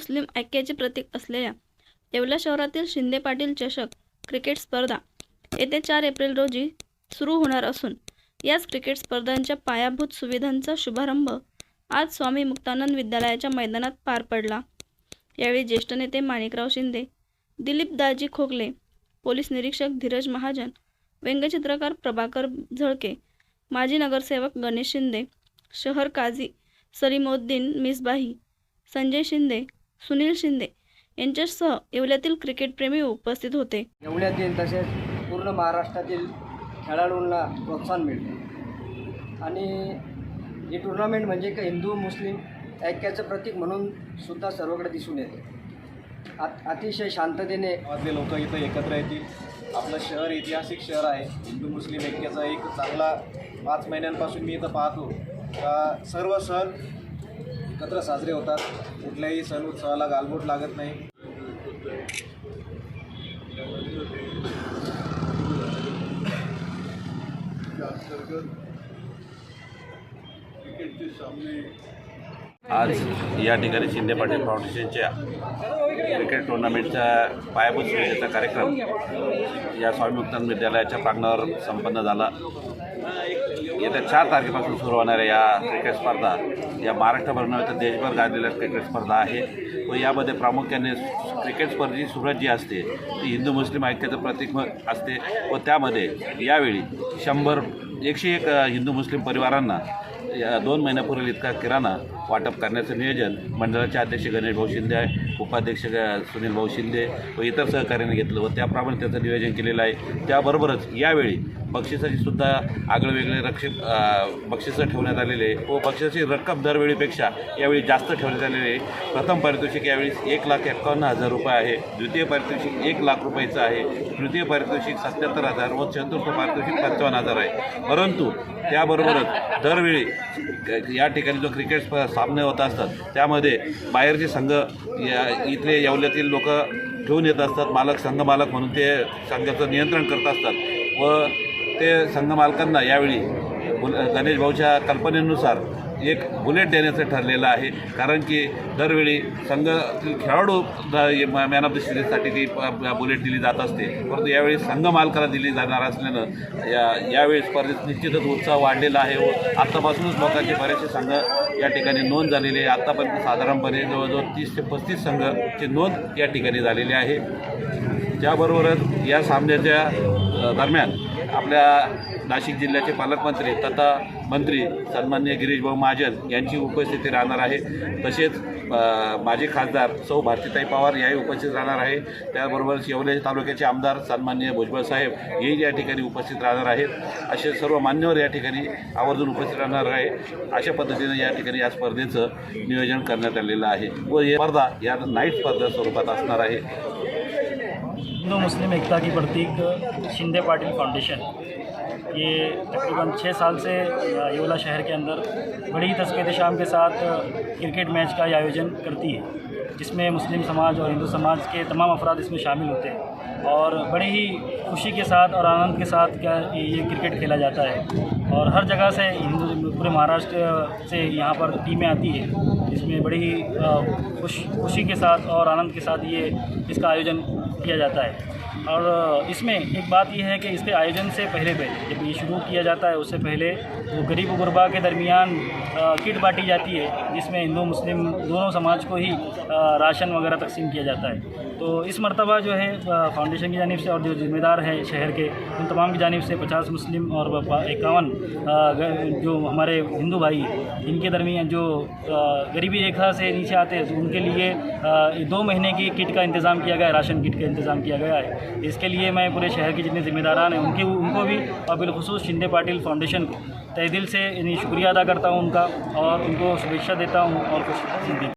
मुस्लिम ऐक्याचे प्रतीक असलेल्या येवला शहरातील शिंदे पाटील चषक क्रिकेट स्पर्धा येत्या चार एप्रिल रोजी सुरू होणार असून याच क्रिकेट स्पर्धांच्या पायाभूत सुविधांचा शुभारंभ आज स्वामी मुक्तानंद विद्यालयाच्या मैदानात पार पडला. यावेळी ज्येष्ठ नेते माणिकराव शिंदे दिलीप दाजी खोकले पोलीस निरीक्षक धीरज महाजन व्यंगचित्रकार प्रभाकर झळके माजी नगरसेवक गणेश शिंदे शहर काझी सलीमोद्दीन मिसबाही संजय शिंदे सुनील शिंदे यांच्यासह येवल्यातील क्रिकेटप्रेमी उपस्थित होते. येवल्यातील तसेच पूर्ण महाराष्ट्रातील खेळाडूंना प्रोत्साहन मिळते आणि ही टुर्नामेंट म्हणजे एक हिंदू मुस्लिम ऐक्याचं प्रतीक म्हणून सुद्धा सर्वकडे दिसून येते. अत अतिशय शांततेने गावातले लोक इथं एकत्र येतील. आपलं शहर ऐतिहासिक शहर आहे. हिंदू मुस्लिम ऐक्याचा एक चांगला पाच महिन्यांपासून मी इथं पाहतो. का सर्व सण एकत्र साजरे होतात. कुठल्याही सण उत्सवाला गालबोट लागत नाही. आज या ठिकाणी शिंदे पाटील फाउंडेशनच्या क्रिकेट टुर्नामेंटच्या पायाभूत सुविधेचा कार्यक्रम या स्वामी विद्यालयाच्या प्रांगणावर संपन्न झाला. येत्या चार तारखेपासून सुरू होणाऱ्या या क्रिकेट स्पर्धा या महाराष्ट्रभर नव्हे तर देशभर गाजलेल्या क्रिकेट स्पर्धा आहे. व यामध्ये प्रामुख्याने क्रिकेट स्पर्धेची सुरुवात जी असते ती हिंदू मुस्लिम ऐक्याचं प्रतीक असते. व त्यामध्ये यावेळी शंभर एकशे एक हिंदू मुस्लिम परिवारांना या दोन महिन्यापूर्वी इतका किराणा वाटप करण्याचं नियोजन मंडळाचे अध्यक्ष गणेश भाऊ शिंदे आहे उपाध्यक्ष सुनील भाऊ शिंदे व इतर सहकार्याने घेतलं व त्याप्रमाणे त्याचं नियोजन केलेलं आहे. त्याबरोबरच यावेळी बक्षिसाची सुद्धा आगळेवेगळे रक्षित बक्षिसं ठेवण्यात आलेले आहे. व बक्षिसाची रक्कम दरवेळीपेक्षा यावेळी जास्त ठेवण्यात आलेली आहे. प्रथम पारितोषिक यावेळी एक लाख एकावन्न हजार रुपये आहे. द्वितीय पारितोषिक एक लाख रुपयाचं आहे. तृतीय पारितोषिक सत्याहत्तर हजार व चतुर्थ पारितोषिक पंचावन्न हजार आहे. परंतु त्याबरोबरच दरवेळी या ठिकाणी जो क्रिकेट स्प- सामने होत असतात त्यामध्ये बाहेरचे संघ या इथले येवल्यातील लोक घेऊन येत असतात. मालक संघ मालक म्हणून ते संघाचं नियंत्रण करत असतात. व ते संघ मालकांना यावेळी बुल गणेश भाऊच्या कल्पनेनुसार एक बुलेट देण्याचं ठरलेलं आहे. कारण की दरवेळी संघातील खेळाडू मॅन ऑफ द सिरीजसाठी ती बुलेट दिली जात असते. परंतु यावेळी संघ मालकाला दिली जाणार असल्यानं या यावेळी स्पर्धेत निश्चितच उत्साह वाढलेला आहे व आत्तापासूनच लोकांचे बरेचसे संघ या ठिकाणी नोंद झालेली आहे आत्तापर्यंत साधारणपणे जवळजवळ तीस ते पस्तीस संघाची नोंद या ठिकाणी झालेली आहे. त्याबरोबरच या सामन्याच्या दरम्यान आपल्या नाशिक जिल्ह्याचे पालकमंत्री तथा मंत्री सन्मान्य गिरीशभाऊ महाजन यांची उपस्थिती राहणार आहे. तसेच अ, माजी खासदार सौ भारतीताई पवार याही उपस्थित राहणार आहे. त्याबरोबर येवले तालुक्याचे आमदार सन्मान्य भुजबळ साहेब हेही या ठिकाणी उपस्थित राहणार आहेत. असे सर्व मान्यवर या ठिकाणी आवर्जून उपस्थित राहणार आहे. अशा पद्धतीनं या ठिकाणी या स्पर्धेचं नियोजन करण्यात आलेलं आहे व ही स्पर्धा या नाईट स्पर्धा स्वरूपात असणार आहे. हिंदू मुस्लिम एकता की प्रतीक शिंदे पाटिल फाउंडेशन ये तकरीबन छः साल से अ, येवला शहर के अंदर बड़ी तस्कत शाम के साथ अ, क्रिकेट मैच का आयोजन करती है जिसमें मुस्लिम समाज और हिंदू समाज के तमाम अफराद इसमें शामिल होते हैं और बड़े ही खुशी के साथ और आनंद के साथ क्या ये क्रिकेट खेला जाता है और हर जगह से हिंदू पूरे महाराष्ट्र से यहाँ पर टीमें आती है इसमें बड़ी ही अ, खुश खुशी के साथ और आनंद के साथ ये इसका आयोजन किया जाता है और अ, इसमें एक बात यह है कि इसके आयोजन से पहले पहले जब ये शुरू किया जाता है उससे पहले वो गरीब गुरबा के दरमियान अ, किट बांटी जाती है जिसमें हिंदू मुस्लिम दोनों समाज को ही अ, राशन वगैरह तकसीम किया जाता है तो इस मरतबा जो है अ, फाउंडेशन की जानिब से और जो जिम्मेदार हैं शहर के उन तमाम की जानिब से पचास मुस्लिम और इक्यावन जो हमारे हिंदू भाई इनके दरमियान जो अ, गरीबी रेखा से नीचे आते हैं तो उनके लिए अ, दो महीने की किट का इंतज़ाम किया गया है राशन किट का इंतज़ाम किया गया है इसके लिए मैं पूरे शहर के जितने ज़िम्मेदारान हैं उनके उनको भी और बिलखसूस शिंदे पाटिल फाउंडेशन को तय दिल से इन्हें शुक्रिया अदा करता हूँ उनका और उनको शुभेच्छा देता हूँ और कुछ दी